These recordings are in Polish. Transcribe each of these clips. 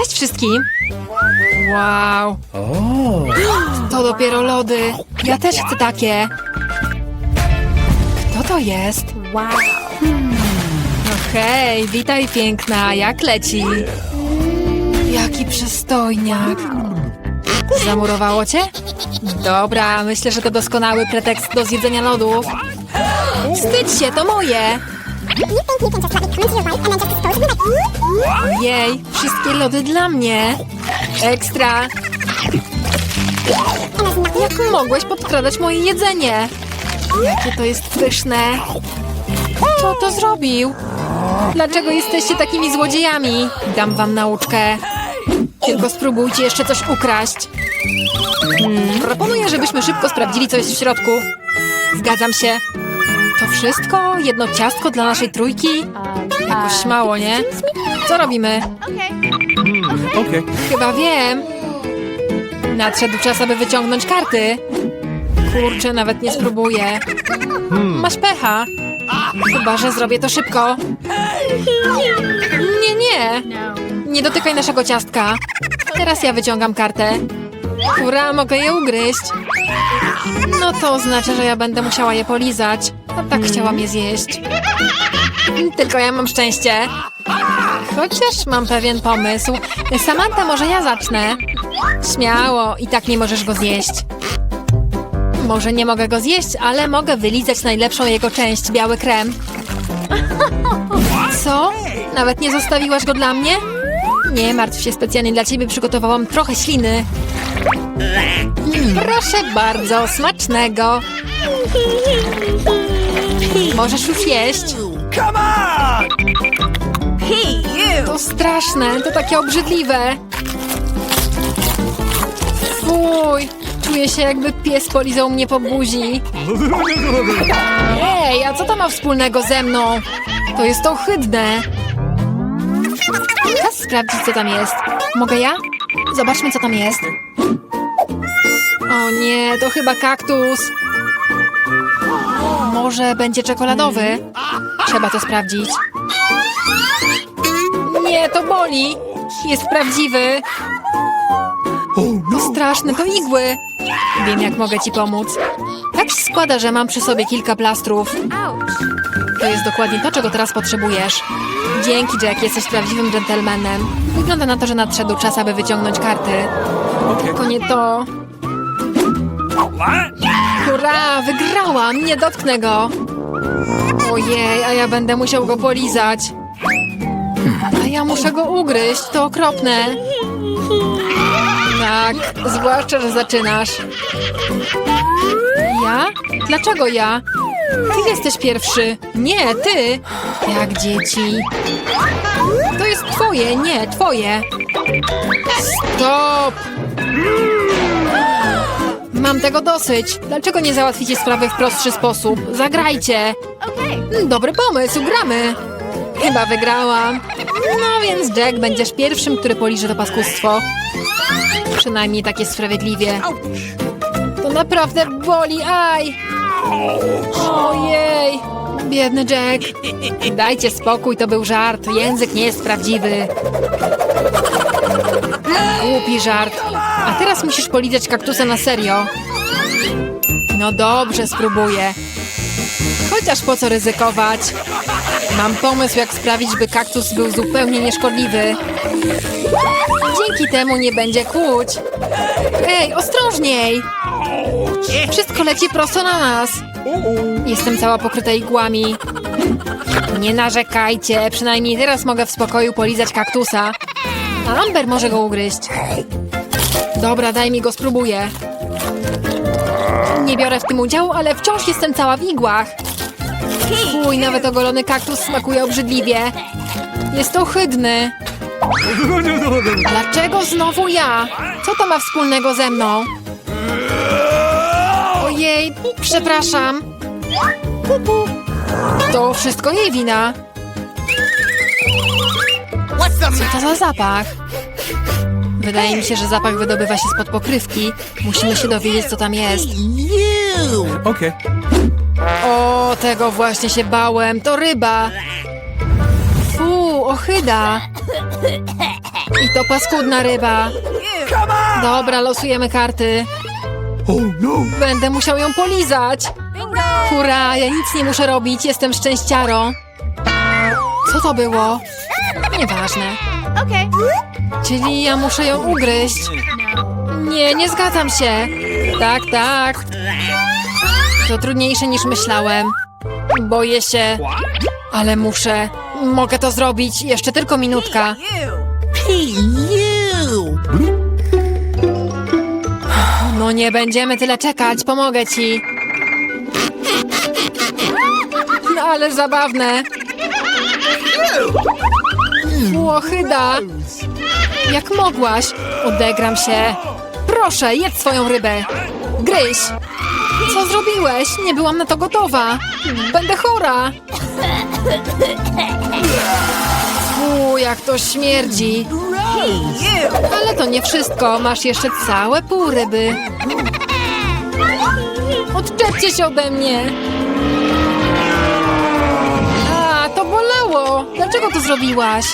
Cześć wszystkim! Wow! To dopiero lody. Ja też chcę takie. Kto to jest? Wow. No hej, witaj piękna, jak leci? Jaki przystojniak. Zamurowało cię? Dobra, myślę, że to doskonały pretekst do zjedzenia lodów. Wstydź się, to moje! Jej, wszystkie lody dla mnie. Ekstra. Jak mogłeś podkradać moje jedzenie? Jakie to jest pyszne. Kto to zrobił? Dlaczego jesteście takimi złodziejami? Dam wam nauczkę. Tylko spróbujcie jeszcze coś ukraść. Hmm, proponuję, żebyśmy szybko sprawdzili, co jest w środku. Zgadzam się. To wszystko? Jedno ciastko dla naszej trójki? Jakoś mało, nie? Co robimy? Okay. Chyba wiem. Nadszedł czas, aby wyciągnąć karty. Kurczę, nawet nie spróbuję. Masz pecha. Chyba, że zrobię to szybko. Nie, nie. Nie dotykaj naszego ciastka. Teraz ja wyciągam kartę. Hurra, mogę je ugryźć. No to oznacza, że ja będę musiała je polizać. Tak chciałam je zjeść. Tylko ja mam szczęście. Chociaż mam pewien pomysł. Samantha, może ja zacznę? Śmiało, i tak nie możesz go zjeść. Może nie mogę go zjeść, ale mogę wylizać najlepszą jego część, biały krem. Co? Nawet nie zostawiłaś go dla mnie? Nie martw się, specjalnie dla ciebie przygotowałam trochę śliny. Proszę bardzo, smacznego. Możesz już jeść. Come on! To straszne, to takie obrzydliwe. Fuj, czuję się jakby pies polizał mnie po buzi. Ej, a co to ma wspólnego ze mną? To jest ohydne. Czas sprawdzić, co tam jest. Mogę ja? Zobaczmy, co tam jest. O nie, to chyba kaktus. Może będzie czekoladowy? Trzeba to sprawdzić. Nie, to boli. Jest prawdziwy. To straszne, to igły. Wiem, jak mogę ci pomóc. Tak się składa, że mam przy sobie kilka plastrów. To jest dokładnie to, czego teraz potrzebujesz. Dzięki, Jack, jesteś prawdziwym dżentelmenem. Wygląda na to, że nadszedł czas, aby wyciągnąć karty. Tylko nie to. Hurra, wygrałam! Nie dotknę go! Ojej, a ja będę musiał go polizać. A ja muszę go ugryźć, to okropne. Tak, zwłaszcza, że zaczynasz. Ja? Dlaczego ja? Ty jesteś pierwszy. Nie, ty. Jak dzieci. To jest twoje, nie, twoje. Stop! Mam tego dosyć. Dlaczego nie załatwicie sprawy w prostszy sposób? Zagrajcie. Mm, Dobry pomysł, gramy. Chyba wygrałam. No więc Jack, będziesz pierwszym, który poliże to paskustwo. Przynajmniej tak jest sprawiedliwie. To naprawdę boli, aj! Ojej! Biedny Jack. Dajcie spokój, to był żart. Język nie jest prawdziwy. Głupi żart. A teraz musisz polizać kaktusa na serio. No dobrze, spróbuję. Chociaż po co ryzykować? Mam pomysł, jak sprawić, by kaktus był zupełnie nieszkodliwy. Dzięki temu nie będzie kłuć. Ej, ostrożniej! Wszystko leci prosto na nas. Jestem cała pokryta igłami. Nie narzekajcie, przynajmniej teraz mogę w spokoju polizać kaktusa. Amber może go ugryźć. Dobra, daj mi go, spróbuję. Nie biorę w tym udziału, ale wciąż jestem cała w igłach. Fuj, nawet ogolony kaktus smakuje obrzydliwie. Jest ohydny. Dlaczego znowu ja? Co to ma wspólnego ze mną? Ojej, przepraszam. To wszystko jej wina. Co to za zapach? Wydaje mi się, że zapach wydobywa się spod pokrywki. Musimy się dowiedzieć, co tam jest. Okay. O, tego właśnie się bałem. To ryba. Fu, ochyda. I to paskudna ryba. Dobra, losujemy karty. Oh no! Będę musiał ją polizać. Hurra, ja nic nie muszę robić, jestem szczęściarą. Co to było? Nieważne. Okay. Czyli ja muszę ją ugryźć. Nie, nie zgadzam się. Tak, tak. To trudniejsze niż myślałem. Boję się, ale muszę. Mogę to zrobić. Jeszcze tylko minutka. No nie będziemy tyle czekać, pomogę ci. No ale zabawne. Łohyda. Jak mogłaś? Odegram się. Proszę, jedz swoją rybę. Gryź. Co zrobiłeś? Nie byłam na to gotowa. Będę chora. Fu, jak to śmierdzi. Ale to nie wszystko. Masz jeszcze całe pół ryby. Odczepcie się ode mnie. Dlaczego to zrobiłaś?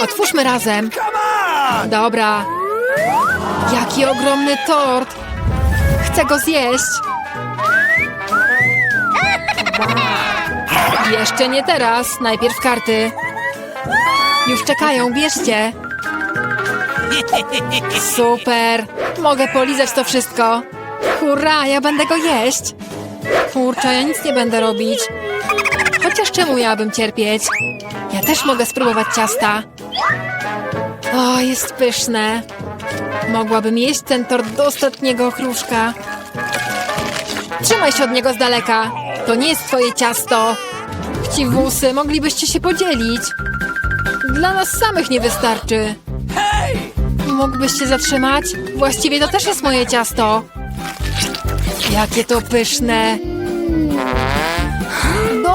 Otwórzmy razem. Dobra. Jaki ogromny tort. Chcę go zjeść. Jeszcze nie teraz. Najpierw karty. Już czekają, bierzcie. Super. Mogę polizać to wszystko. Hurra, ja będę go jeść. Kurczę, ja nic nie będę robić. Chociaż czemu miałabym cierpieć? Ja też mogę spróbować ciasta. O, jest pyszne. Mogłabym jeść ten tort do ostatniego okruszka. Trzymaj się od niego z daleka. To nie jest twoje ciasto. Chciwusy, moglibyście się podzielić. Dla nas samych nie wystarczy. Mógłbyś się zatrzymać? Właściwie to też jest moje ciasto. Jakie to pyszne.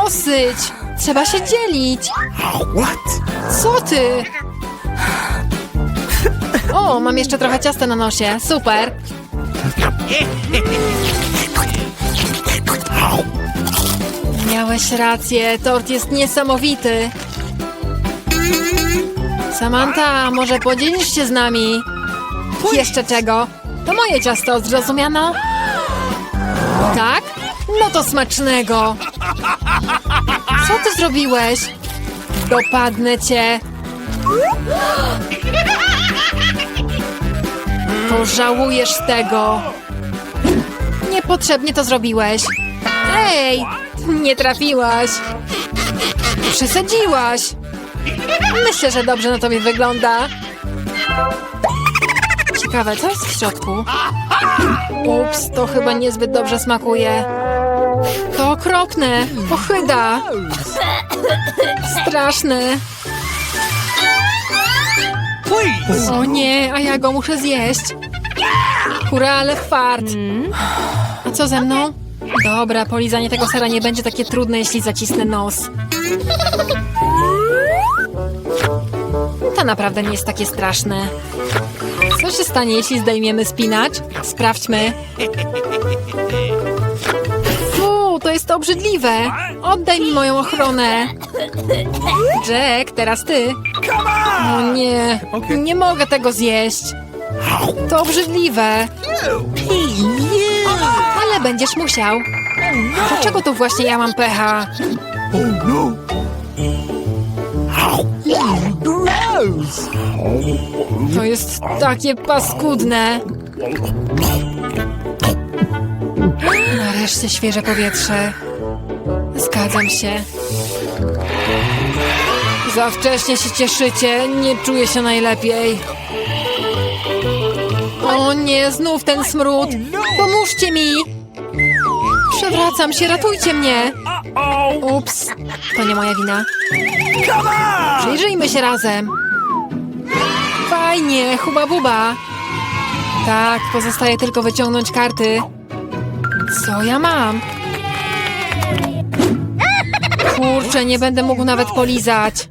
Dosyć. Trzeba się dzielić. Co ty? O, mam jeszcze trochę ciasta na nosie. Super. Miałeś rację, tort jest niesamowity. Samantha, może podzielisz się z nami? Jeszcze czego? To moje ciasto, zrozumiano? Tak? No to smacznego. Co ty zrobiłeś? Dopadnę cię. Pożałujesz tego. Niepotrzebnie to zrobiłeś. Ej, nie trafiłaś. Przesadziłaś. Myślę, że dobrze na tobie wygląda. Ciekawe, co jest w środku? Ups, to chyba niezbyt dobrze smakuje. To okropne. Ochyda. Straszne. O nie, a ja go muszę zjeść. Hurra, ale fart. A co ze mną? Dobra, polizanie tego sera nie będzie takie trudne, jeśli zacisnę nos. To naprawdę nie jest takie straszne. Co się stanie, jeśli zdejmiemy spinacz? Sprawdźmy. Jest obrzydliwe. Oddaj mi moją ochronę. Jack, teraz ty. Come on! O nie, nie mogę tego zjeść. To obrzydliwe, ale będziesz musiał. Dlaczego to właśnie ja mam pecha? No! To jest takie paskudne. Nareszcie świeże powietrze. Zgadzam się. Za wcześnie się cieszycie, nie czuję się najlepiej. O nie, znów ten smród. Pomóżcie mi! Przewracam się, ratujcie mnie! Ups, to nie moja wina. Przyjrzyjmy się razem. Fajnie, huba buba. Tak, pozostaje tylko wyciągnąć karty. Co ja mam? Kurczę, nie będę mógł nawet polizać.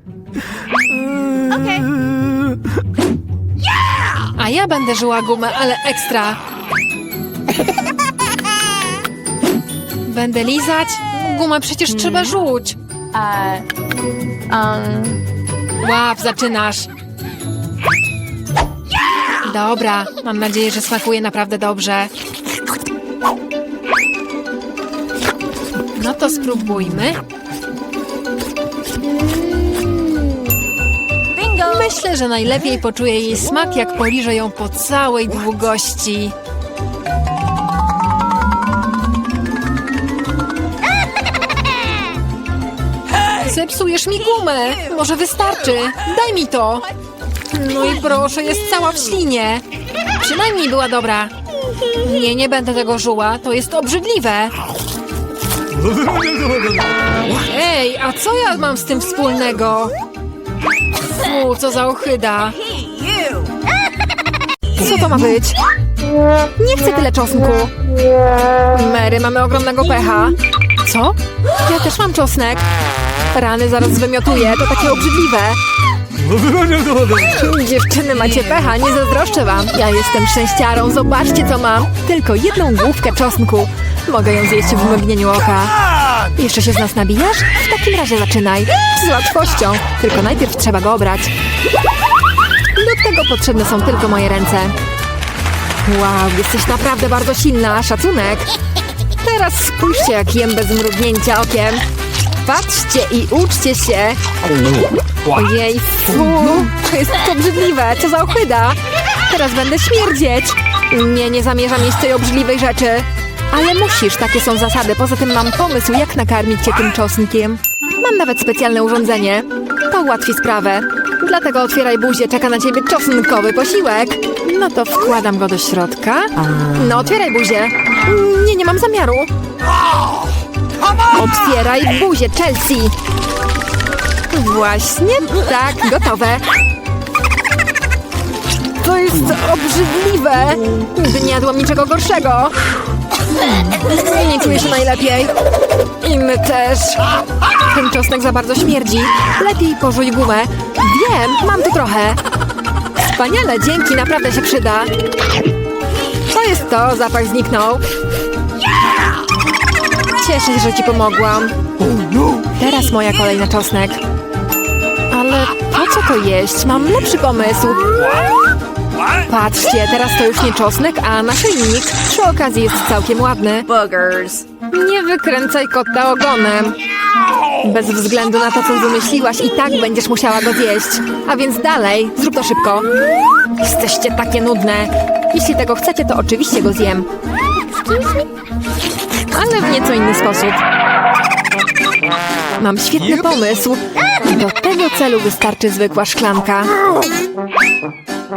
A ja będę żyła gumę, ale ekstra. Będę lizać? Gumę przecież trzeba żuć. Uh, um, Łap, zaczynasz. Dobra, mam nadzieję, że smakuje naprawdę dobrze. No to spróbujmy. Myślę, że najlepiej poczuję jej smak, jak poliżę ją po całej długości. Zepsujesz mi gumę. Może wystarczy. Daj mi to. No i proszę, jest cała w ślinie. Przynajmniej była dobra. Nie, nie będę tego żuła. To jest obrzydliwe. Ej, a co ja mam z tym wspólnego? Fu, co za ohyda. Co to ma być? Nie chcę tyle czosnku. Mary, mamy ogromnego pecha. Co? Ja też mam czosnek. Rany zaraz wymiotuję, to takie obrzydliwe. Dziewczyny, macie pecha, nie zazdroszczę wam. Ja jestem szczęściarą, zobaczcie co mam. Tylko jedną główkę czosnku. Mogę ją zjeść w mgnieniu oka. Jeszcze się z nas nabijasz? W takim razie zaczynaj. Z łatwością. Tylko najpierw trzeba go obrać. Do tego potrzebne są tylko moje ręce. Wow, jesteś naprawdę bardzo silna. Szacunek. Teraz spójrzcie, jak jem bez mrugnięcia okiem. Patrzcie i uczcie się. Ojej, fu, to jest obrzydliwe, co za ochyda. Teraz będę śmierdzieć. Nie, nie zamierzam jeść tej obrzydliwej rzeczy. Ale musisz, takie są zasady. Poza tym mam pomysł, jak nakarmić cię tym czosnkiem. Mam nawet specjalne urządzenie. To ułatwi sprawę. Dlatego otwieraj buzię, czeka na ciebie czosnkowy posiłek. No to wkładam go do środka. No, otwieraj buzię. Nie, nie mam zamiaru. Otwieraj buzię, Chelsea. Właśnie tak, gotowe. To jest obrzydliwe. Nigdy nie jadłam niczego gorszego. Nie czuję się najlepiej. I my też. Ten czosnek za bardzo śmierdzi. Lepiej pożuj gumę. Wiem, mam tu trochę. Wspaniale, dzięki, naprawdę się przyda. To jest to, zapach zniknął. Cieszę się, że ci pomogłam. Teraz moja kolej na czosnek. Ale po co to jeść? Mam lepszy pomysł. Patrzcie, teraz to już nie czosnek, a naszyjnik. Przy okazji jest całkiem ładny. Boogers. Nie wykręcaj kota ogonem. Bez względu na to, co wymyśliłaś, i tak będziesz musiała go zjeść. A więc dalej, zrób to szybko. Jesteście takie nudne. Jeśli tego chcecie, to oczywiście go zjem. Ale w nieco inny sposób. Mam świetny pomysł. Do tego celu wystarczy zwykła szklanka.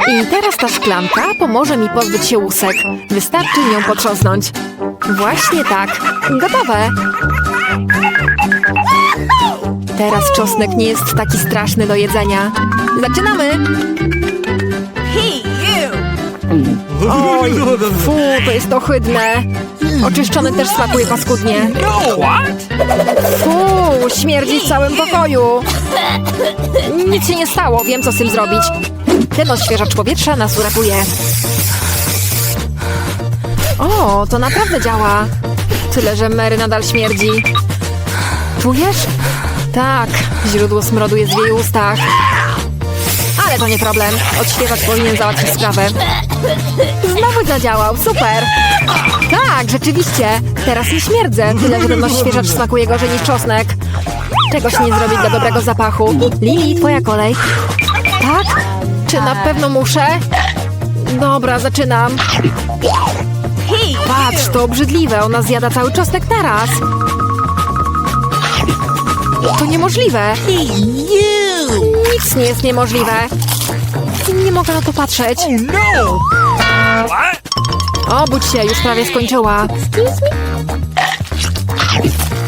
I teraz ta szklanka pomoże mi pozbyć się łusek. Wystarczy nią potrząsnąć. Właśnie tak. Gotowe. Teraz czosnek nie jest taki straszny do jedzenia. Zaczynamy! Hey, you. Oj, fu, to jest ohydne. Oczyszczony też smakuje paskudnie. Fu, śmierdzi w całym pokoju. Nic się nie stało, wiem co z tym zrobić. Ten odświeżacz powietrza nas uratuje. O, to naprawdę działa. Tyle, że Mary nadal śmierdzi. Czujesz? Tak, źródło smrodu jest w jej ustach. To nie problem. Odświeżacz powinien załatwić sprawę. Znowu zadziałał, super! Tak, rzeczywiście. Teraz nie śmierdzę, tyle że ten odświeżacz smakuje gorzej niż czosnek. Czegoś nie zrobić dla dobrego zapachu. Lili, twoja kolej. Tak? Czy na pewno muszę? Dobra, zaczynam. Patrz, to obrzydliwe, ona zjada cały czosnek naraz. To niemożliwe. Nic nie jest niemożliwe. Nie mogę na to patrzeć. No! What? Obudź się, już prawie skończyła.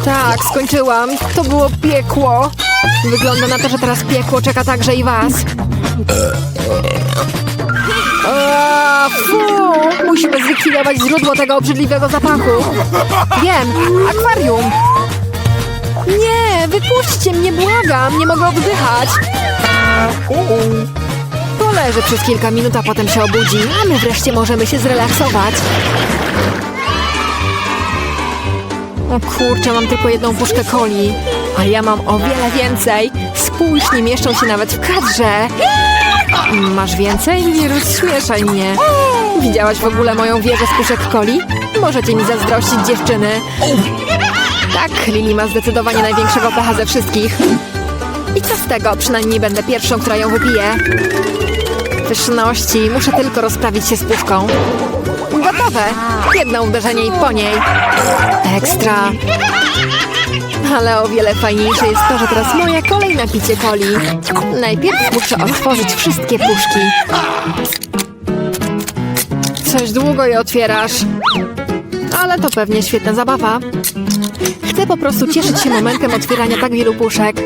Tak, skończyłam. To było piekło. Wygląda na to, że teraz piekło czeka także i was. A, fu! Musimy zlikwidować źródło tego obrzydliwego zapachu. Wiem, akwarium. Nie, wypuśćcie mnie, błagam, nie mogę oddychać. Poleży przez kilka minut, a potem się obudzi, a my wreszcie możemy się zrelaksować. O kurczę, mam tylko jedną puszkę coli, a ja mam o wiele więcej. Spójrz, nie mieszczą się nawet w kadrze. Masz więcej? Nie rozśmieszaj mnie. Widziałaś w ogóle moją wieżę z puszek coli? Możecie mi zazdrościć dziewczyny. Tak, Lili ma zdecydowanie największego pecha ze wszystkich. I co z tego? Przynajmniej nie będę pierwszą, która ją wypije. Pyszności, muszę tylko rozprawić się z puszką. Gotowe! Jedno uderzenie i po niej. Ekstra. Ale o wiele fajniejsze jest to, że teraz moja kolej na picie coli. Najpierw muszę otworzyć wszystkie puszki. Coś długo je otwierasz. Ale to pewnie świetna zabawa. Chcę po prostu cieszyć się momentem otwierania tak wielu puszek.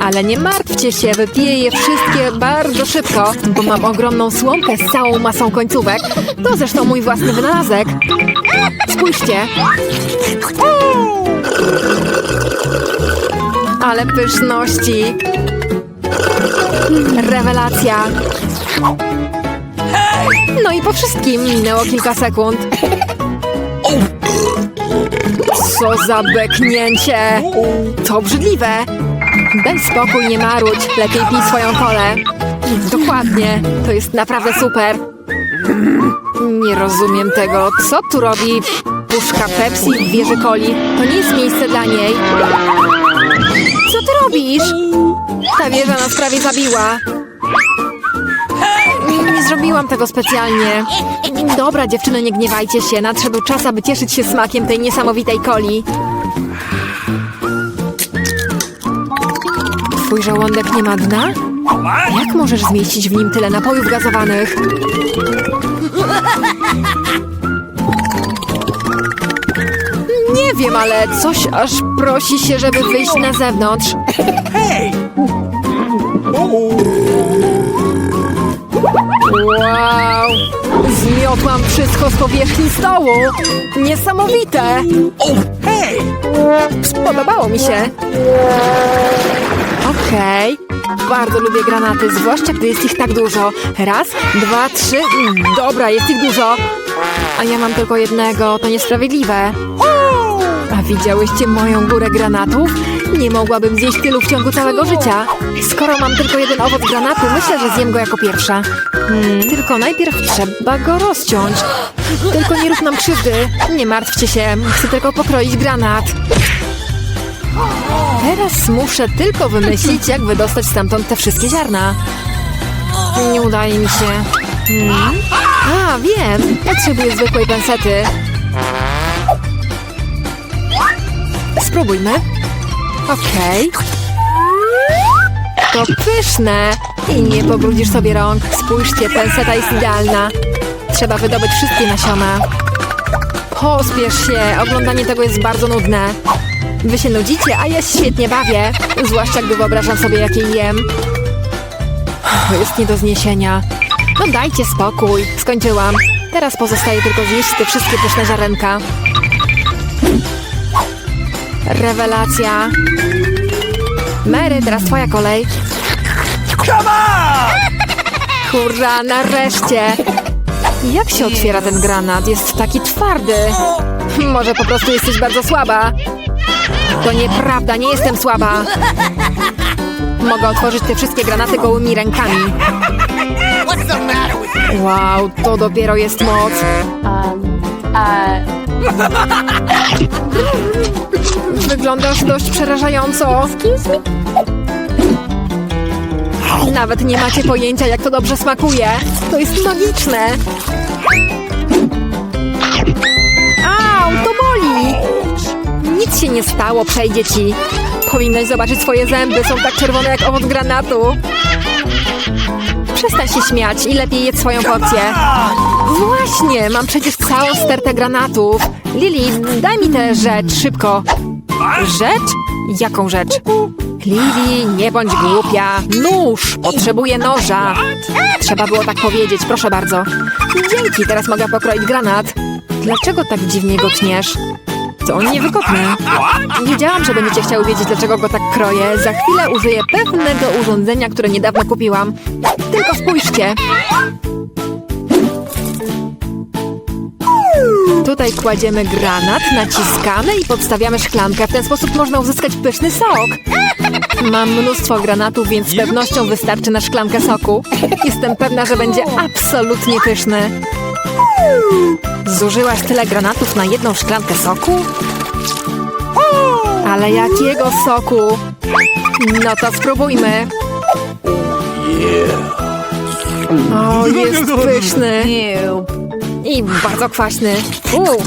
Ale nie martwcie się, wypiję je wszystkie bardzo szybko, bo mam ogromną słomkę z całą masą końcówek. To zresztą mój własny wynalazek. Spójrzcie. Ale pyszności. Rewelacja. No i po wszystkim minęło kilka sekund. Co za beknięcie! To obrzydliwe! Daj spokój, nie marudź. Lepiej pij swoją kolę. Dokładnie. To jest naprawdę super. Nie rozumiem tego. Co tu robi puszka Pepsi w wieży coli? To nie jest miejsce dla niej. Co ty robisz? Ta wieża nas prawie zabiła. Nie zrobiłam tego specjalnie. Dobra, dziewczyny, nie gniewajcie się. Nadszedł czas, aby cieszyć się smakiem tej niesamowitej coli. Twój żołądek nie ma dna? Jak możesz zmieścić w nim tyle napojów gazowanych? Nie wiem, ale coś aż prosi się, żeby wyjść na zewnątrz. Hey! Wow! Zmiotłam wszystko z powierzchni stołu! Niesamowite! Hey! Spodobało mi się. Okej. Bardzo lubię granaty, zwłaszcza gdy jest ich tak dużo. Raz, dwa, trzy. Mm, Dobra, jest ich dużo. A ja mam tylko jednego, to niesprawiedliwe. A widziałyście moją górę granatów? Nie mogłabym zjeść tylu w ciągu całego życia. Skoro mam tylko jeden owoc granatu, myślę, że zjem go jako pierwsza. Hmm, tylko najpierw trzeba go rozciąć. Tylko nie rób nam krzywdy. Nie martwcie się, chcę tylko pokroić granat. Teraz muszę tylko wymyślić, jak wydostać stamtąd te wszystkie ziarna. Nie udaje mi się. Hmm? A, wiem. Potrzebuję zwykłej pensety. Spróbujmy. Okej. To pyszne. I nie pobrudzisz sobie rąk. Spójrzcie, penseta jest idealna. Trzeba wydobyć wszystkie nasiona. Pospiesz się. Oglądanie tego jest bardzo nudne. Wy się nudzicie, a ja się świetnie bawię. Zwłaszcza gdy wyobrażam sobie, jakie jem. To jest nie do zniesienia. No dajcie spokój. Skończyłam. Teraz pozostaje tylko zjeść te wszystkie pyszne ziarenka. Rewelacja. Mary, teraz twoja kolej. Come on! Hurra, nareszcie! Jak się otwiera ten granat? Jest taki twardy. Może po prostu jesteś bardzo słaba. To nieprawda, nie jestem słaba. Mogę otworzyć te wszystkie granaty gołymi rękami. Wow, to dopiero jest moc. Wyglądasz dość przerażająco. Nawet nie macie pojęcia, jak to dobrze smakuje. To jest magiczne. Nie stało, przejdzie ci. Powinnaś zobaczyć swoje zęby, są tak czerwone jak owoc granatu. Przestań się śmiać i lepiej jedz swoją porcję. Właśnie, mam przecież całą stertę granatów. Lili, daj mi tę rzecz, szybko. Rzecz? Jaką rzecz? Lili, nie bądź głupia. Nóż! Potrzebuję noża. Trzeba było tak powiedzieć, proszę bardzo. Dzięki, teraz mogę pokroić granat. Dlaczego tak dziwnie go tniesz? To on nie wykopnę. Wiedziałam, że będziecie chciały wiedzieć, dlaczego go tak kroję. Za chwilę użyję pewnego urządzenia, które niedawno kupiłam. Tylko spójrzcie. Tutaj kładziemy granat, naciskamy i podstawiamy szklankę. W ten sposób można uzyskać pyszny sok. Mam mnóstwo granatów, więc z pewnością wystarczy na szklankę soku. Jestem pewna, że będzie absolutnie pyszny. Zużyłaś tyle granatów na jedną szklankę soku? Ale jakiego soku? No to spróbujmy. O, jest pyszny i bardzo kwaśny. Uuu,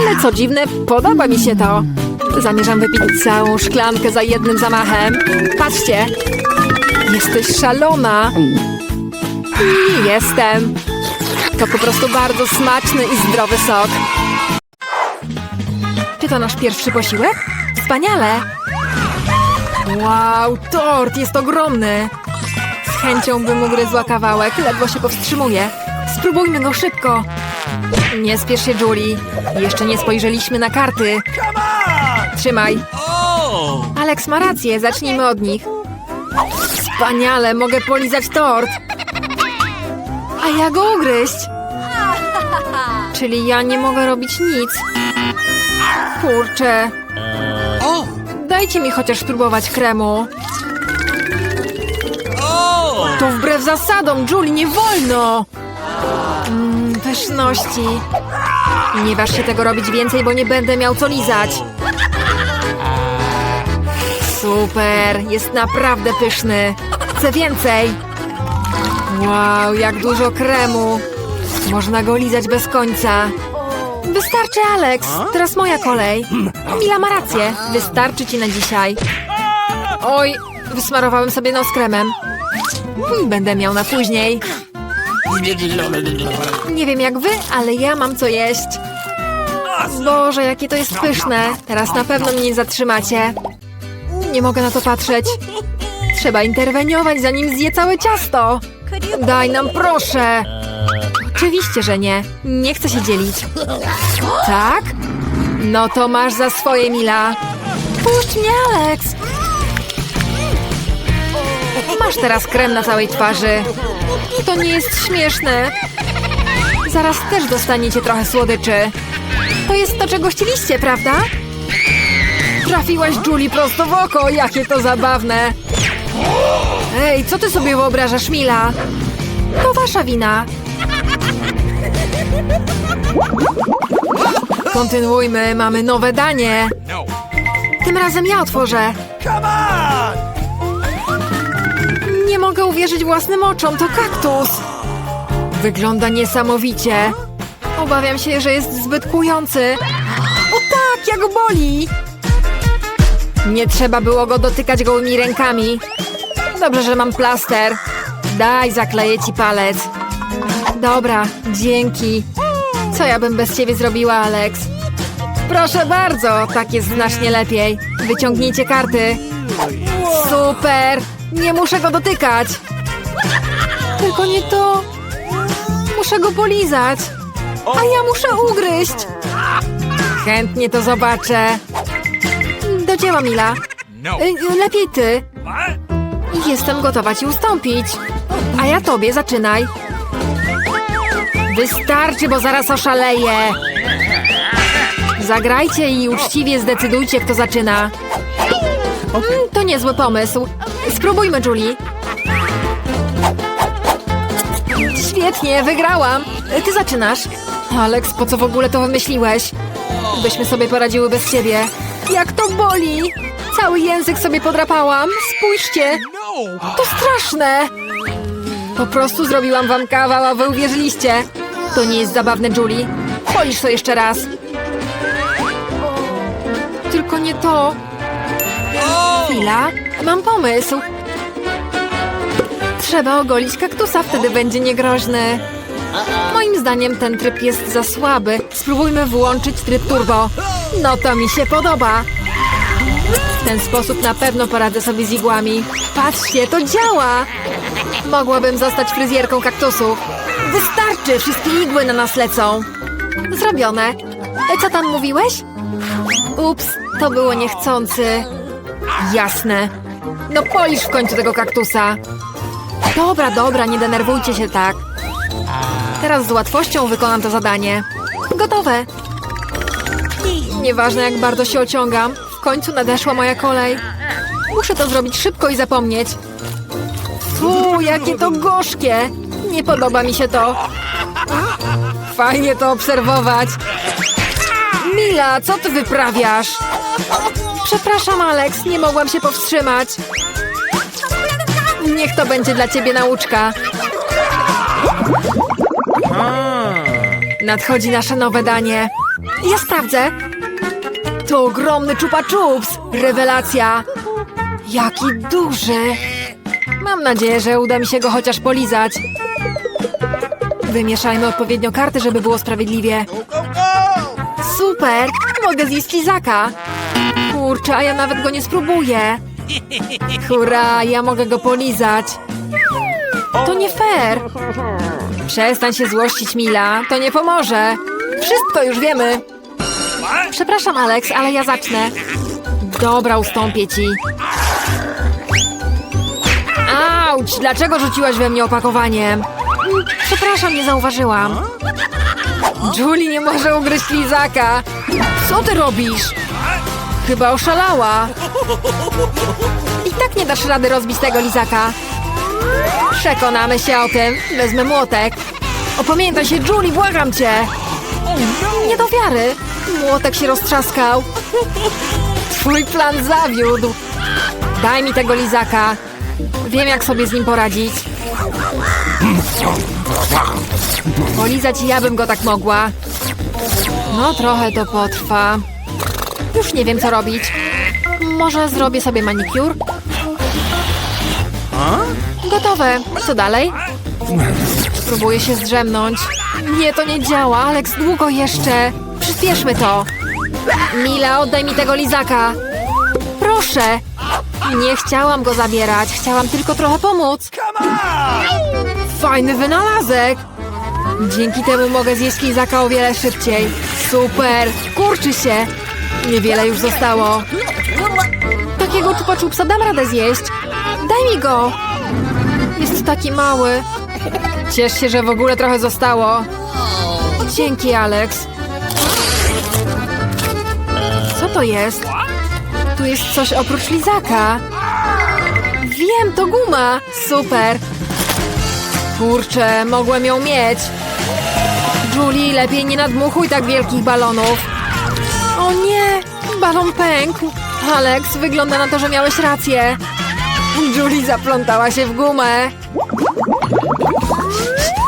ale co dziwne, podoba mi się to. Zamierzam wypić całą szklankę za jednym zamachem. Patrzcie, jesteś szalona. I jestem. To po prostu bardzo smaczny i zdrowy sok. Czy to nasz pierwszy posiłek? Wspaniale! Wow, tort jest ogromny! Z chęcią bym ugryzła kawałek, ledwo się powstrzymuję. Spróbujmy go szybko. Nie spiesz się, Julie. Jeszcze nie spojrzeliśmy na karty. Trzymaj. Alex ma rację, zacznijmy od nich. Wspaniale, mogę polizać tort. A ja go ugryźć. Czyli ja nie mogę robić nic. Kurczę. Dajcie mi chociaż spróbować kremu. To wbrew zasadom, Julie, nie wolno! Mmm, pyszności. Nie waż się tego robić więcej, bo nie będę miał co lizać. Super, jest naprawdę pyszny. Chcę więcej. Wow, jak dużo kremu. Można go lizać bez końca. Wystarczy, Alex. Teraz moja kolej. Mila ma rację. Wystarczy ci na dzisiaj. Oj, wysmarowałem sobie nos kremem. Hmm, Będę miał na później. Nie wiem jak wy, ale ja mam co jeść. Boże, jakie to jest pyszne. Teraz na pewno mnie nie zatrzymacie. Nie mogę na to patrzeć. Trzeba interweniować, zanim zje całe ciasto. Daj nam, proszę. Oczywiście, że nie. Nie chcę się dzielić. Tak? No to masz za swoje, Mila. Puść mnie, Alex. Masz teraz krem na całej twarzy. To nie jest śmieszne. Zaraz też dostaniecie trochę słodyczy. To jest to, czego chcieliście, prawda? Trafiłaś Julie prosto w oko, jakie to zabawne. Ej, co ty sobie wyobrażasz, Mila? To wasza wina. Kontynuujmy, mamy nowe danie. Tym razem ja otworzę. Nie mogę uwierzyć własnym oczom, to kaktus. Wygląda niesamowicie. Obawiam się, że jest zbyt kujący. O tak, jak boli! Nie trzeba było go dotykać gołymi rękami. Dobrze, że mam plaster. Daj, zakleję ci palec. Dobra, dzięki. Co ja bym bez ciebie zrobiła, Alex? Proszę bardzo, tak jest znacznie lepiej. Wyciągnijcie karty. Super! Nie muszę go dotykać. Tylko nie to. Muszę go polizać. A ja muszę ugryźć. Chętnie to zobaczę. Do dzieła, Mila. No. Y, Lepiej ty. Jestem gotowa ci ustąpić. A ja tobie zaczynaj. Wystarczy, bo zaraz oszaleję. Zagrajcie i uczciwie zdecydujcie, kto zaczyna. Mm, to niezły pomysł. Spróbujmy, Julie. Świetnie, wygrałam. Ty zaczynasz. Alex, po co w ogóle to wymyśliłeś? Byśmy sobie poradziły bez ciebie. Jak to boli! Cały język sobie podrapałam. Spójrzcie, No! to straszne. Po prostu zrobiłam wam kawał, a wy uwierzyliście. To nie jest zabawne, Julie. Polisz to jeszcze raz. Tylko nie to. Chwila, mam pomysł. Trzeba ogolić kaktusa, wtedy będzie niegroźny. Moim zdaniem ten tryb jest za słaby. Spróbujmy włączyć tryb turbo. No to mi się podoba. W ten sposób na pewno poradzę sobie z igłami. Patrzcie, to działa! Mogłabym zostać fryzjerką kaktusów. Wystarczy, wszystkie igły na nas lecą. Zrobione. E, Co tam mówiłeś? Ups, to było niechcący. Jasne. No polisz w końcu tego kaktusa. Dobra, dobra, nie denerwujcie się tak. Teraz z łatwością wykonam to zadanie. Gotowe. Nieważne jak bardzo się ociągam, w końcu nadeszła moja kolej. Muszę to zrobić szybko i zapomnieć. Fu, jakie to gorzkie! Nie podoba mi się to. Fajnie to obserwować. Mila, co ty wyprawiasz? Przepraszam, Alex, nie mogłam się powstrzymać. Niech to będzie dla ciebie nauczka. Nadchodzi nasze nowe danie. Ja sprawdzę. To ogromny czupa czups. Rewelacja. Jaki duży. Mam nadzieję, że uda mi się go chociaż polizać. Wymieszajmy odpowiednio karty, żeby było sprawiedliwie. Super! Mogę zjeść lizaka. Kurczę, a ja nawet go nie spróbuję. Hurra, ja mogę go polizać. To nie fair. Przestań się złościć, Mila. To nie pomoże. Wszystko już wiemy. Przepraszam, Alex, ale ja zacznę. Dobra, ustąpię ci. Dlaczego rzuciłaś we mnie opakowaniem? Mm, Przepraszam, nie zauważyłam. Julie nie może ugryźć lizaka. Co ty robisz? Chyba oszalała. I tak nie dasz rady rozbić tego lizaka. Przekonamy się o tym. Wezmę młotek. Opamiętaj się, Julie, błagam cię. Nie do wiary. Młotek się roztrzaskał. Twój plan zawiódł. Daj mi tego lizaka. Wiem, jak sobie z nim poradzić. Polizać ja bym go tak mogła. No, trochę to potrwa. Już nie wiem, co robić. Może zrobię sobie manikur? Gotowe. Co dalej? Spróbuję się zdrzemnąć. Nie, to nie działa. Alex, długo jeszcze. Przyspieszmy to. Mila, oddaj mi tego lizaka. Proszę. Nie chciałam go zabierać. Chciałam tylko trochę pomóc. Fajny wynalazek. Dzięki temu mogę zjeść lizaka o wiele szybciej. Super. Kurczy się. Niewiele już zostało. Takiego czupa dam radę zjeść. Daj mi go. Jest taki mały. Ciesz się, że w ogóle trochę zostało. Dzięki, Alex. Co to jest? Tu jest coś oprócz lizaka. Wiem, to guma. Super. Kurczę, mogłem ją mieć. Julie, lepiej nie nadmuchuj tak wielkich balonów. O nie, balon pękł. Alex, wygląda na to, że miałeś rację. Julie zaplątała się w gumę.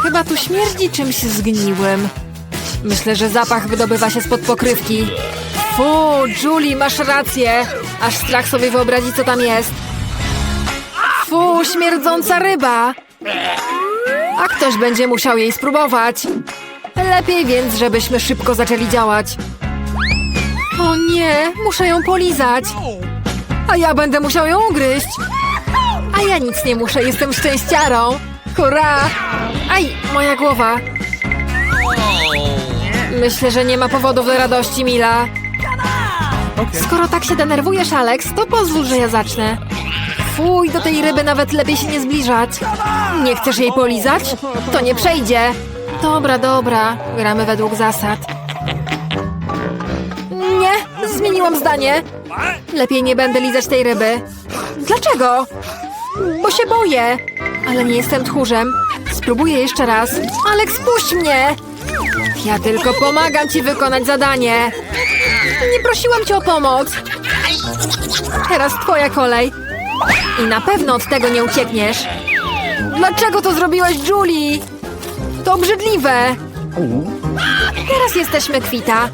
Chyba tu śmierdzi czymś zgniłym. Myślę, że zapach wydobywa się spod pokrywki. Fu, Julie, masz rację. Aż strach sobie wyobrazić, co tam jest. Fu, śmierdząca ryba. A ktoś będzie musiał jej spróbować. Lepiej więc, żebyśmy szybko zaczęli działać. O nie, muszę ją polizać. A ja będę musiał ją ugryźć. A ja nic nie muszę, jestem szczęściarą. Hurra! Aj, moja głowa. Myślę, że nie ma powodów do radości, Mila. Skoro tak się denerwujesz, Alex, to pozwól, że ja zacznę. Fuj, do tej ryby nawet lepiej się nie zbliżać. Nie chcesz jej polizać? To nie przejdzie. Dobra, dobra. Gramy według zasad. Nie, zmieniłam zdanie. Lepiej nie będę lizać tej ryby. Dlaczego? Bo się boję. Ale nie jestem tchórzem. Spróbuję jeszcze raz. Alex, puść mnie! Ja tylko pomagam ci wykonać zadanie. Nie prosiłam cię o pomoc. Teraz twoja kolej. I na pewno od tego nie uciekniesz. Dlaczego to zrobiłaś, Julie? To obrzydliwe. Teraz jesteśmy kwita.